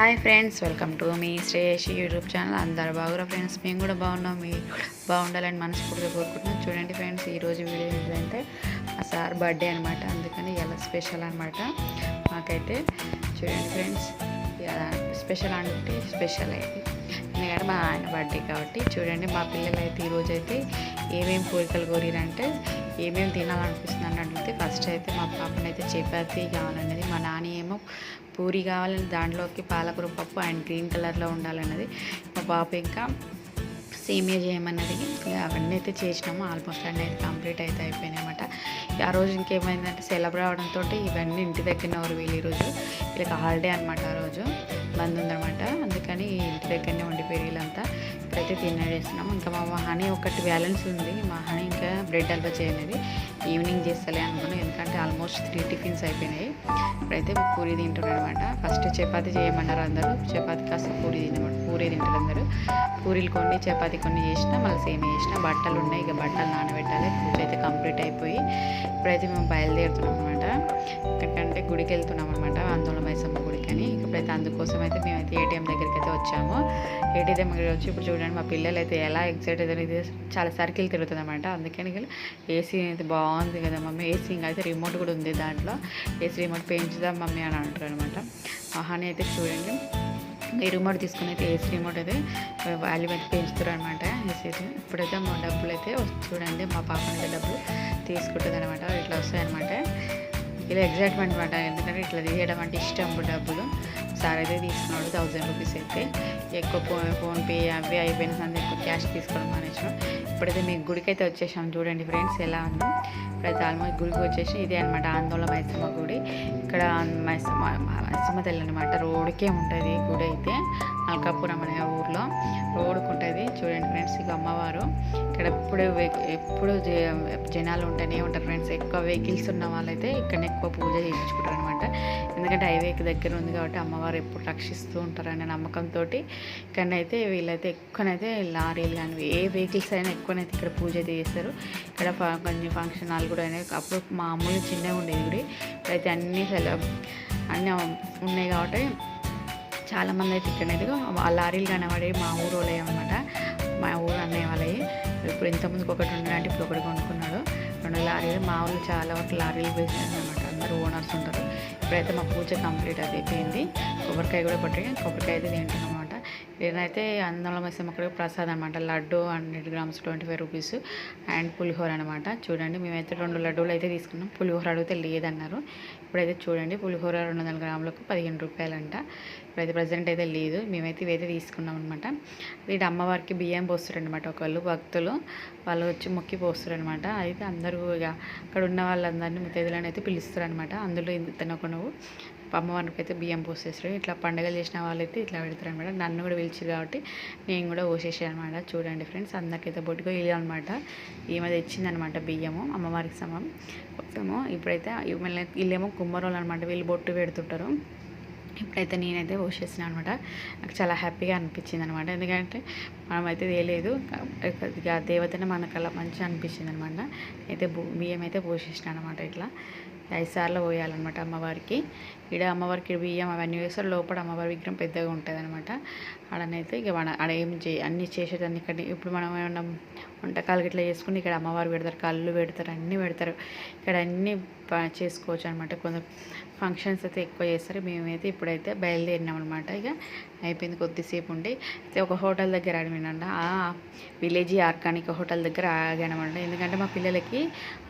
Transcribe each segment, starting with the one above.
Hi friends welcome to మీ Shreyas YouTube channel. అందరు బాగురా ఫ్రెండ్స్? మేము కూడా బాగున్నాం. మీరు బాగుండాలని మనస్ఫూర్తిగా కోరుకుంటున్నాం. చూడండి ఫ్రెండ్స్ ఈరోజు వీడియో ఏంటంటే మా సార్ బర్త్డే అనమాట అందుకని ఎలా స్పెషల్ అనమాట మాకైతే చూడండి ఫ్రెండ్స్ స్పెషల్ అంటే స్పెషల్ అయితే. ఎందుకంటే మా ఆయన బర్త్డే కాబట్టి చూడండి మా పిల్లలు అయితే ఈరోజు అయితే ఏమేమి కోరికలు కోరిరంటే ఏమేమి తినాలనిపిస్తుంది అని అడిగితే ఫస్ట్ అయితే మా పాపనైతే అయితే చపాతీ కావాలన్నది మా నాని ఏమో పూరి కావాలని దాంట్లోకి పాలకూర పప్పు అండ్ గ్రీన్ కలర్లో ఉండాలన్నది. మా పాప ఇంకా సేమియా చేయమన్నది అవన్నీ అయితే చేసినాము. ఆల్మోస్ట్ అన్నీ అయితే కంప్లీట్ అయితే అయిపోయినాయి అనమాట ఆ రోజు ఇంకేమైందంటే సెలవు రావడంతో ఇవన్నీ ఇంటి దగ్గరనే ఎవరు వీళ్ళు ఈరోజు. వీళ్ళకి హాలిడే అనమాట ఆ రోజు. బంద్ ఉందనమాట అందుకని ఇంటి దగ్గరనే ఉండిపోయి వీళ్ళంతా. ఇప్పుడైతే తినేస్తున్నాం ఇంకా మా హనీ ఒకటి బ్యాలెన్స్ ఉంది. మా హనీ ఇంకా బ్రెడ్ హల్వా చేయలేదు. ఈవినింగ్ చేస్తలే అనుకున్నాను ఎందుకంటే ఆల్మోస్ట్ త్రీ టిఫిన్స్ అయిపోయినాయి. ఇప్పుడైతే పూరి తింటున్నాడు అనమాట ఫస్ట్ చపాతి చేయమన్నారు అందరూ. చపాతీ కాస్త పూరి తినమాట పూరి తింటారు అందరూ. పూరీలు కొన్ని చపాతీ కొన్ని చేసిన మళ్ళీ సేమ్ చేసిన బట్టలు ఉన్నాయి. ఇక బట్టలు నానబెట్టాలి. పూజ అయితే కంప్లీట్ అయిపోయి ఇప్పుడైతే మేము బయలుదేరుతున్నాం అనమాట ఎక్కడికంటే గుడికి వెళ్తున్నాం అనమాట ఆందోళన మైసమ్మ గుడికి అని ఇప్పుడైతే అందుకోసం అయితే మేమైతే ఏటీఎం దగ్గరికి అయితే వచ్చాము. ఏటీఎం దగ్గర వచ్చి ఇప్పుడు చూడండి మా పిల్లలు అయితే ఎలా ఎగ్జైట్ అవుతారు ఇది చాలా సర్కిల్ తిరుగుతుంది అనమాట అందుకని ఏసీ అయితే బాగుంది కదా మమ్మీ. ఏసీ ఇంకా అయితే రిమోట్ కూడా ఉంది దాంట్లో. ఏసీ రిమోట్ పెంచుదాం మమ్మీ అని అంటారు అనమాట మహాని అయితే చూడండి. ఈ రిమోట్ తీసుకుని అయితే ఏసీ రిమోట్ అయితే వాల్యూ అయితే పెంచుతారు అనమాట ఏసీ అయితే ఇప్పుడైతే మా డబ్బులు అయితే చూడండి మా పాప అయితే డబ్బులు తీసుకుంటుంది అనమాట ఇట్లా వస్తాయి అనమాట ఇలా ఎగ్జైట్మెంట్ అనమాట ఎందుకంటే ఇట్లా తీయడం అంటే ఇష్టం డబ్బులు. సార్ అయితే తీసుకున్నాడు థౌజండ్ రూపీస్ అయితే. ఎక్కువ ఫోన్ ఫోన్పే అవి అయిపోయిన సంది ఎక్కువ క్యాష్ తీసుకోవడం మానేసాం ఇప్పుడైతే మీకు గుడికైతే వచ్చేసాం. చూడండి ఫ్రెండ్స్ ఎలా ఉందో. ఇప్పుడైతే ఆల్మోస్ట్ గుడికి వచ్చేసి ఇదే అనమాట ఆందోళన మైసమ్మ గుడి. ఇక్కడ మైసమ్మ మైసమ్మ తల్లి అనమాట రోడ్కే ఉంటుంది గుడి అయితే. అల్కాపురం అనే ఊర్లో రోడ్కు ఉంటుంది. చూడండి ఫ్రెండ్స్ ఇక అమ్మవారు. ఇక్కడ ఎప్పుడు ఎప్పుడు జనాలు ఉంటూనే ఉంటారు ఫ్రెండ్స్. ఎక్కువ వెహికల్స్ ఉన్న వాళ్ళైతే ఇక్కడ ఎక్కువ పూజ చేయించుకుంటారు అనమాట ఎందుకంటే హైవేకి దగ్గర ఉంది కాబట్టి అమ్మవారు ఎప్పుడు రక్షిస్తూ ఉంటారు అనే నమ్మకంతో ఇక్కడనైతే వీళ్ళైతే ఎక్కువనైతే లారీలు కానీ ఏ వెహికల్స్ అయినా అయితే ఇక్కడ పూజ అయితే చేస్తారు. ఇక్కడ కొన్ని ఫంక్షన్ హాల్ కూడా అయినాయి. అప్పుడు మామూలు చిన్నగా ఉండేది గుడి ఇప్పుడైతే అన్నీ అన్నీ ఉన్నాయి కాబట్టి చాలామంది అయితే ఇక్కడైతే ఆ లారీలు కనబడే మా ఊరు వాళ్ళే అనమాట మా ఊరు అన్నయ్య వాళ్ళవి. ఇప్పుడు ఇంతకుముందుకు ఒకటి ఉండడానికి ఇప్పుడు ఒకటి కొనుక్కున్నాడు. రెండు లారీలు మా ఊళ్ళు చాలా వరకు లారీలు వేసారు అనమాట అందరూ ఓనర్స్ ఉంటారు. ఇప్పుడైతే మా పూజ కంప్లీట్ అది అయిపోయింది. కొబ్బరికాయ కూడా కొట్టి కొబ్బరికాయ అయితే తింటున్నాం ఇదైతే అందంలో అందరం అక్కడ ప్రసాదం అనమాట laddu hundred grams twenty five rupees. And pulihora అనమాట చూడండి మేమైతే రెండు లడ్డూలు అయితే తీసుకున్నాం. పులిహోర అడిగితే లేదన్నారు. ఇప్పుడైతే చూడండి పులిహోర రెండు వందల గ్రాములకు పదిహేను రూపాయలంట. ఇప్పుడైతే ప్రజెంట్ అయితే లేదు. మేమైతే ఇవైతే తీసుకున్నాం అనమాట ఇది అమ్మవారికి బియ్యం పోస్తారనమాట ఒకళ్ళు భక్తులు వాళ్ళు వచ్చి మొక్కి పోస్తారనమాట అయితే అందరూ ఇక అక్కడ ఉన్న వాళ్ళందరినీ ముత్తైదులను అయితే పిలుస్తారనమాట అందులో తినకు నువ్వు అమ్మవారికి అయితే బియ్యం పోసేస్తారు ఇట్లా పండుగలు చేసిన వాళ్ళైతే ఇట్లా పెడతారు అనమాట నన్ను కూడా పిలిచారు కాబట్టి నేను కూడా పోసేసాను అనమాట చూడండి ఫ్రెండ్స్ అందరికైతే బొట్టుగా ఇల్లు అనమాట ఈమె తెచ్చిందనమాట బియ్యము అమ్మవారికి సమం. మొత్తము ఇప్పుడైతే వీళ్ళేమో కుమ్మరోళ్ళు అనమాట వీళ్ళు బొట్టు పెడుతుంటారు. ఇప్పుడైతే నేనైతే పోసేసిన అనమాట నాకు చాలా హ్యాపీగా అనిపించింది అనమాట ఎందుకంటే మనమైతే తెలియదు. దేవతనే మనకు అలా మంచిగా అనిపించింది అనమాట అయితే బియ్యం అయితే పోసేసిన అనమాట ఇట్లా. ఐదు సార్లు పోయాలన్నమాట అమ్మవారికి. ఇక్కడ అమ్మవారికి బియ్యం అవన్నీ వేస్తారు. లోపల అమ్మవారి విగ్రహం పెద్దగా ఉంటుంది అనమాట ఆడనైతే ఇక మన ఆడ ఏం చే అన్ని చేసేదాన్ని ఇక్కడ ఇప్పుడు మనం ఏమన్నా వంటకాలు ఇట్లా చేసుకుని ఇక్కడ అమ్మవారు పెడతారు కళ్ళు పెడతారు అన్నీ పెడతారు. ఇక్కడ అన్నీ చేసుకోవచ్చు అనమాట కొందరు ఫంక్షన్స్ అయితే ఎక్కువ చేస్తారు. మేమైతే ఇప్పుడైతే బయలుదేరినాం అనమాట ఇక అయిపోయింది కొద్దిసేపు ఉండి అయితే ఒక హోటల్ దగ్గర అడిగినండి ఆ విలేజ్ ఆర్గానిక్ హోటల్ దగ్గర ఆగానమాట. ఎందుకంటే మా పిల్లలకి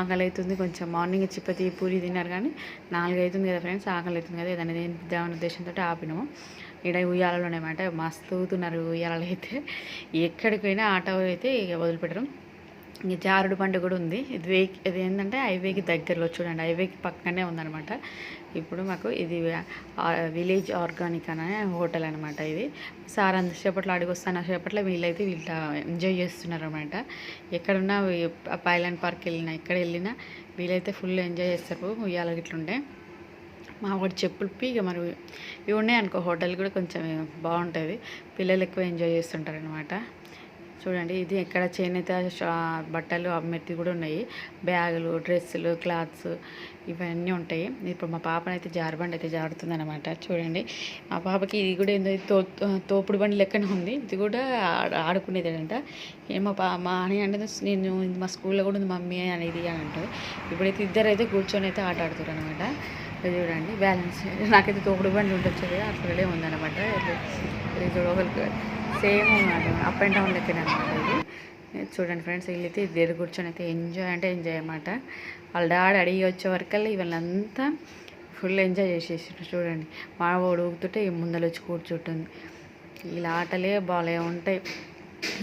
ఆకలి అవుతుంది కొంచెం మార్నింగ్ చిప్పతి పూరి తిన్నారు కానీ నాలుగు అవుతుంది కదా ఫ్రెండ్స్ ఆకలి అవుతుంది కదా ఏదైనా తిందామనే ఉద్దేశంతో ఆపినాము. ఇక్కడ ఉయ్యాలలో అనమాట మస్తు ఊతున్నారు ఉయ్యాలలో అయితే. ఎక్కడికి పోయినా ఆటో అయితే ఇక వదిలిపెట్టరు. ఇంక జారుడు బండి కూడా ఉంది. ఇది వే ఇది ఏంటంటే హైవేకి దగ్గరలో చూడండి హైవేకి పక్కనే ఉందనమాట ఇప్పుడు మాకు ఇది విలేజ్ ఆర్గానిక్ అనే హోటల్ అనమాట ఇది. సార్ అంతసేపట్లో అడిగి వస్తాను సేపట్లో వీళ్ళైతే వీళ్ళ ఎంజాయ్ చేస్తున్నారు అనమాట ఎక్కడున్నా పైలాండ్ పార్క్ వెళ్ళినా ఎక్కడ వెళ్ళినా వీళ్ళైతే ఫుల్ ఎంజాయ్ చేస్తారు. ఉయ్యాల ఇట్లుంటే. మా వాడు చెప్పులు ఇక మరి ఇవి ఉన్నాయి అనుకో హోటల్ కూడా కొంచెం బాగుంటుంది. పిల్లలు ఎక్కువ ఎంజాయ్ చేస్తుంటారు అనమాట చూడండి ఇది ఇక్కడ చేనేత బట్టలు అమ్మేటి కూడా ఉన్నాయి. బ్యాగులు డ్రెస్సులు క్లాత్స్ ఇవన్నీ ఉంటాయి. ఇప్పుడు మా పాపనైతే జారబండి అయితే జారుతుంది అనమాట చూడండి మా పాపకి ఇది కూడా ఏందో తో తోపుడు బండి లెక్కనే ఉంది. ఇది కూడా ఆడుకునేది ఆడుకునేదేనంట. ఏ మా పా మా అని అంటే నేను మా స్కూల్లో కూడా ఉంది మమ్మీ అనేది అని అంటుంది. ఇప్పుడైతే ఇద్దరు అయితే కూర్చొని అయితే ఆట ఆడుతారు అనమాట చూడండి. బ్యాలెన్స్ నాకైతే తోపుడు బండి ఉండొచ్చు కదా అట్లనే ఉందన్నమాట. ఇది సేమ్ అప్ అండ్ డౌన్ లెక్కన అనమాట ఇది. చూడండి ఫ్రెండ్స్ వీళ్ళైతే ఇద్దరు కూర్చొని అయితే ఎంజాయ్ అంటే ఎంజాయ్ అనమాట వాళ్ళ డాడీ అడిగి వచ్చే వరకల్లా వీళ్ళంతా ఫుల్ ఎంజాయ్ చేసేసారు చూడండి మా వాడు ఊగుతుంటే ముందలు ముందర వచ్చి కూర్చుంటుంది. వీళ్ళ ఆటలే బాగా ఉంటాయి.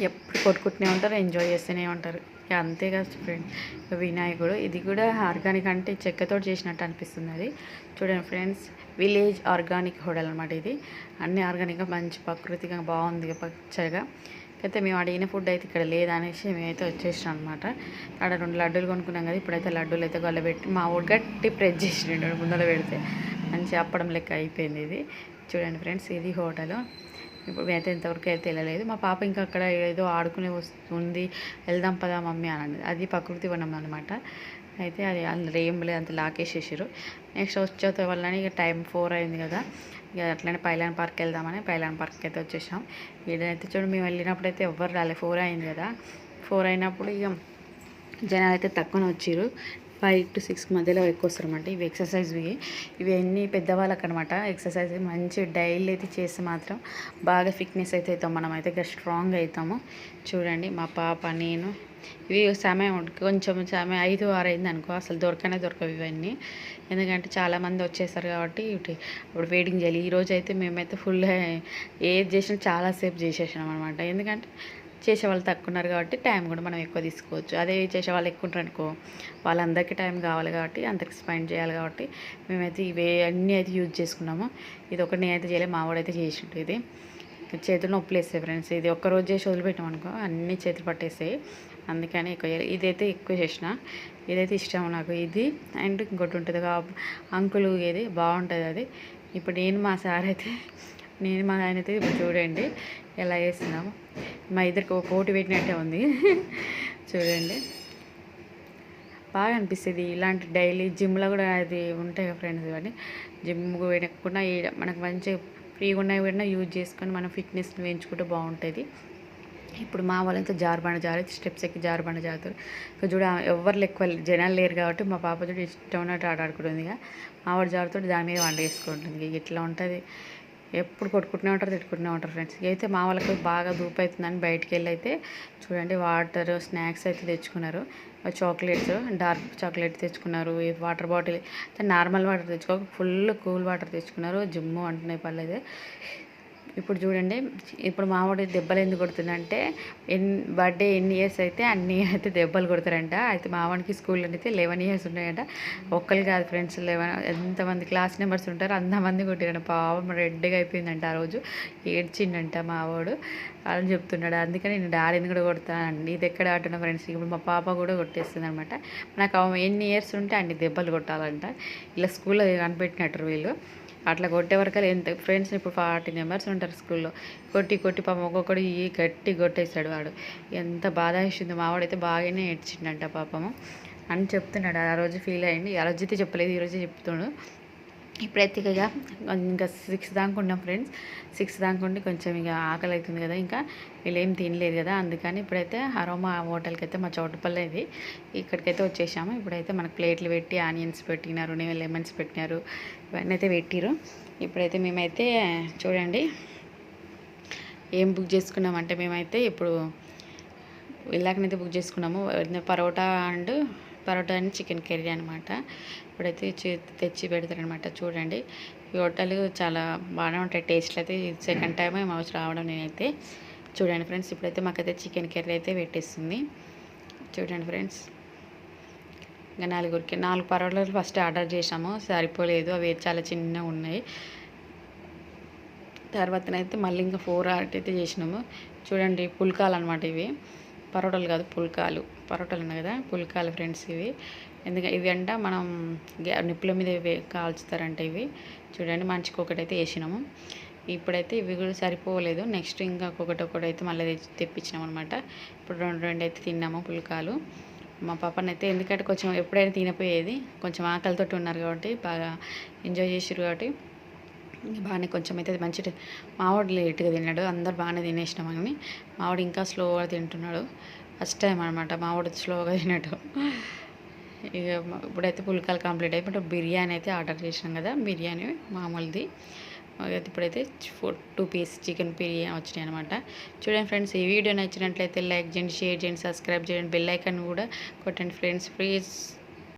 ఎప్పుడు కొట్టుకుంటూనే ఉంటారు ఎంజాయ్ చేస్తూనే ఉంటారు. అంతే కదా ఫ్రెండ్ వినాయకుడు ఇది కూడా ఆర్గానిక్ అంటే చెక్కతో చేసినట్టు అనిపిస్తుంది అది. చూడండి ఫ్రెండ్స్ విలేజ్ ఆర్గానిక్ హోటల్ అనమాట ఇది. అన్ని ఆర్గానిక్గా మంచి ప్రకృతిగా బాగుంది పచ్చగా. అయితే మేము అడిగిన ఫుడ్ అయితే ఇక్కడ లేదనేసి మేమైతే వచ్చేసాం అనమాట అక్కడ రెండు లడ్డూలు కొనుక్కున్నాం కదా ఇప్పుడైతే లడ్డూలు అయితే గొల్లబెట్టి మా ఊడు గట్టి ప్రెస్ చేసిండు ముందర పెడితే. మంచి అప్పడం లెక్క అయిపోయింది ఇది. చూడండి ఫ్రెండ్స్ ఇది హోటల్. ఇప్పుడు మేమైతే ఇంతవరకు అయితే వెళ్ళలేదు. మా పాప ఇంకా అక్కడ ఏదో ఆడుకునే వస్తుంది. వెళ్దాం పదా మమ్మీ అని అన్నది. అది ప్రకృతి వనం అనమాట అయితే అది అందులో ఏం లేదు అంత లాకేసేసారు నెక్స్ట్ వచ్చే వల్లనే ఇక టైం ఫోర్ అయింది కదా. ఇక అట్లనే పైలాన్ పార్క్ వెళ్దామని పైలాన్ పార్క్ అయితే వచ్చేసాం. ఈడైతే చూడు మేము వెళ్ళినప్పుడు అయితే ఎవ్వరు రాలేదు ఫోర్ అయింది కదా. ఫోర్ అయినప్పుడు ఇక జనాలు అయితే తక్కువనే వచ్చారు ఫైవ్ టు సిక్స్ మధ్యలో ఎక్కువ వస్తారన్నమాట ఇవి ఎక్సర్సైజ్వి ఇవి. పెద్దవాళ్ళకి అనమాట ఎక్సర్సైజ్ మంచి డైలీ అయితే చేస్తే మాత్రం బాగా ఫిట్నెస్ అయితే అవుతాం. మనం అయితే ఇక స్ట్రాంగ్ అవుతాము. చూడండి మా పాప నేను. ఇవి సమయం కొంచెం సమయం ఐదు ఆరు అయింది అనుకో అసలు దొరకనే దొరకవు ఇవన్నీ. ఎందుకంటే చాలామంది వచ్చేసారు కాబట్టి ఇటు ఇప్పుడు వెయిటింగ్ చేయాలి. ఈరోజు అయితే మేమైతే ఫుల్ ఏది చేసినా చాలాసేపు చేసేసినాం అనమాట ఎందుకంటే చేసేవాళ్ళు తక్కువ ఉన్నారు కాబట్టి టైం కూడా మనం ఎక్కువ తీసుకోవచ్చు. అదే చేసేవాళ్ళు ఎక్కువ ఉంటారు అనుకో వాళ్ళందరికీ టైం కావాలి కాబట్టి అందరికి స్పెండ్ చేయాలి కాబట్టి మేమైతే ఇవే అన్నీ అయితే యూజ్ చేసుకున్నాము. ఇది ఒకటి నేనైతే చేయలేదు మా వాడైతే చేసిండు ఇది. చేతులు నొప్పులు వేస్తాయి ఫ్రెండ్స్. ఇది ఒక్క రోజు చేసి వదిలిపెట్టాం అనుకో అన్నీ చేతులు పట్టేస్తాయి. అందుకని ఎక్కువ చేయాలి. ఇదైతే ఎక్కువ చేసిన. ఇదైతే ఇష్టం నాకు. ఇది అండ్ ఇంకోటి ఉంటుంది అంకులు ఇది బాగుంటుంది అది. ఇప్పుడు నేను మా సార్ అయితే నేను మా ఆయన అయితే ఇప్పుడు చూడండి ఎలా చేస్తున్నాము. మా ఇద్దరికి ఒక కోటి పెట్టినట్టే ఉంది. చూడండి. బాగా అనిపిస్తుంది ఇలాంటి డైలీ జిమ్లో కూడా అది ఉంటాయి ఫ్రెండ్స్ ఇవన్నీ. జిమ్ పోయినకుండా మనకు మంచి ఫ్రీగా ఉన్నాయి కూడా యూజ్ చేసుకొని మనం ఫిట్నెస్ని పెంచుకుంటే బాగుంటుంది. ఇప్పుడు మా వాళ్ళంతా జారుబండ జారు స్టెప్స్ ఎక్కి జారుబండ జారుతారు. ఇక చూడ ఎవరు ఎక్కువ జనాలు లేరు కాబట్టి మా పాప చూడ ఇష్టం ఉన్నట్టు ఆట ఆడుకుంటుంది ఇక. మా వాడు జారుతుంటే దాని మీద వంట వేసుకుంటుంది. ఇట్లా ఉంటుంది? ఎప్పుడు కొట్టుకుంటూనే ఉంటారు తిట్టుకుంటూనే ఉంటారు ఫ్రెండ్స్ అయితే మా వాళ్ళకి బాగా ధూపు అవుతుందని బయటికి వెళ్ళి అయితే చూడండి వాటర్ స్నాక్స్ అయితే తెచ్చుకున్నారు. చాక్లెట్స్ డార్క్ చాక్లెట్ తెచ్చుకున్నారు వాటర్ బాటిల్ నార్మల్ వాటర్ తెచ్చుకో ఫుల్ కూల్ వాటర్ తెచ్చుకున్నారు. జిమ్ము అంటున్నాయి పర్లేదు ఇప్పుడు చూడండి ఇప్పుడు మామిడి దెబ్బలు ఎందుకు కొడుతుందంటే ఎన్ బర్త్డే ఎన్ని ఇయర్స్ అయితే అన్ని అయితే దెబ్బలు కొడతారంట. అయితే మావాడికి స్కూల్లో అయితే లెవెన్ ఇయర్స్ ఉన్నాయంట. ఒక్కరు కాదు ఫ్రెండ్స్ లెవెన్ ఎంతమంది క్లాస్ మెంబర్స్ ఉంటారో అంతమంది కొట్టారంట. పాపం రెడ్గా అయిపోయిందంట ఆ రోజు. ఏడ్చిండంట మావాడు అని చెప్తున్నాడు. అందుకని నేను డాడీని కూడా కొడతానండి? ఇది ఎక్కడ ఆడుతున్న ఫ్రెండ్స్? ఇప్పుడు మా పాప కూడా కొట్టేస్తుంది అనమాట నాకు ఎన్ని ఇయర్స్ ఉంటే అన్ని దెబ్బలు కొట్టాలంట. ఇలా స్కూల్లో కనిపెట్టినట్టు వీళ్ళు. అట్లా కొట్టే వరకు ఎంత ఫ్రెండ్స్ ఇప్పుడు ఫార్టీ మెంబర్స్ ఉంటారు స్కూల్లో కొట్టి కొట్టి పాపం ఒక్కొక్కడు ఈ గట్టి కొట్టేసాడు వాడు. ఎంత బాధ వేసింది మావాడైతే బాగానే ఏడ్చిండంట పాపము. అని చెప్తున్నాడు. ఆ రోజు ఫీల్ అయ్యింది ఆ రోజు అయితే చెప్పలేదు. ఈరోజే చెప్తున్నాడు. ఇప్పుడైతే ఇక ఇంకా సిక్స్ దాకా ఉన్నాం ఫ్రెండ్స్ సిక్స్ దాకా ఉండి కొంచెం ఇక ఆకలి అవుతుంది కదా ఇంకా. వీళ్ళేం తినలేదు కదా అందుకని ఇప్పుడైతే అరోమా హోటల్కి అయితే మా చోటుపల్లె ఇది. ఇక్కడికైతే వచ్చేసాము. ఇప్పుడైతే మనకు ప్లేట్లు పెట్టి ఆనియన్స్ పెట్టినారు లెమన్స్ పెట్టినారు ఇవన్నీ అయితే పెట్టిరు. ఇప్పుడైతే మేమైతే చూడండి ఏం బుక్ చేసుకున్నామంటే మేమైతే ఇప్పుడు వెళ్ళాకనైతే బుక్ చేసుకున్నాము. Parota and parota and chicken curry అనమాట ఇప్పుడైతే చే- తెచ్చి పెడతారనమాట చూడండి. ఈ హోటల్ చాలా బాగానే ఉంటాయి. టేస్ట్లు అయితే సెకండ్ టైం మౌస్ రావడం నేనైతే చూడండి ఫ్రెండ్స్. ఇప్పుడైతే మాకైతే చికెన్ కర్రీ అయితే పెట్టేస్తుంది చూడండి ఫ్రెండ్స్. ఇంకా నలుగురికి నాలుగు పరోటాలు ఫస్ట్ ఆర్డర్ చేసాము సరిపోలేదు. అవి చాలా చిన్నగా ఉన్నాయి. తర్వాతనైతే మళ్ళీ ఇంకా ఫోర్ ఆర్ట్ అయితే చేసినాము. చూడండి పుల్కాలు అనమాట ఇవి. పరోటాలు కాదు పుల్కాలు. పరోటాలు ఉన్నాయి కదా పుల్కాలు ఫ్రెండ్స్ ఇవి. ఎందుకంటే ఇవి అంట మనం గ్యా నిప్పుల మీద కాల్చుతారంట ఇవి. చూడండి మంచికి ఒకటైతే వేసినాము. ఇప్పుడైతే ఇవి కూడా సరిపోలేదు. నెక్స్ట్ ఇంకా ఒకటి ఒకటి అయితే మళ్ళీ తెప్పించినాం అనమాట ఇప్పుడు రెండు రెండు అయితే తిన్నాము పుల్కాలు. మా పాపనైతే ఎందుకంటే కొంచెం ఎప్పుడైనా తినపోయేది. కొంచెం ఆకలితోటి ఉన్నారు కాబట్టి బాగా ఎంజాయ్ చేసారు కాబట్టి. బాగానే కొంచెం అయితే మంచి మావాడు లేట్గా తిన్నాడు అందరు బాగానే తినేసినాం అని. మావాడు ఇంకా స్లోగా తింటున్నాడు. ఫస్ట్ టైం అనమాట మావాడు స్లోగా తినడు ఇక ఇప్పుడైతే పుల్కాలు కంప్లీట్ అయిపోయి బిర్యానీ అయితే ఆర్డర్ చేసినాం కదా బిర్యానీ మామూలుది. అయితే ఇప్పుడైతే four two piece chicken biryani వచ్చినాయి అనమాట చూడండి ఫ్రెండ్స్ ఈ వీడియో నచ్చినట్లయితే లైక్ చేయండి షేర్ చేయండి సబ్స్క్రైబ్ చేయండి బెల్ ఐకాన్ కూడా కొట్టండి ఫ్రెండ్స్. ప్లీజ్.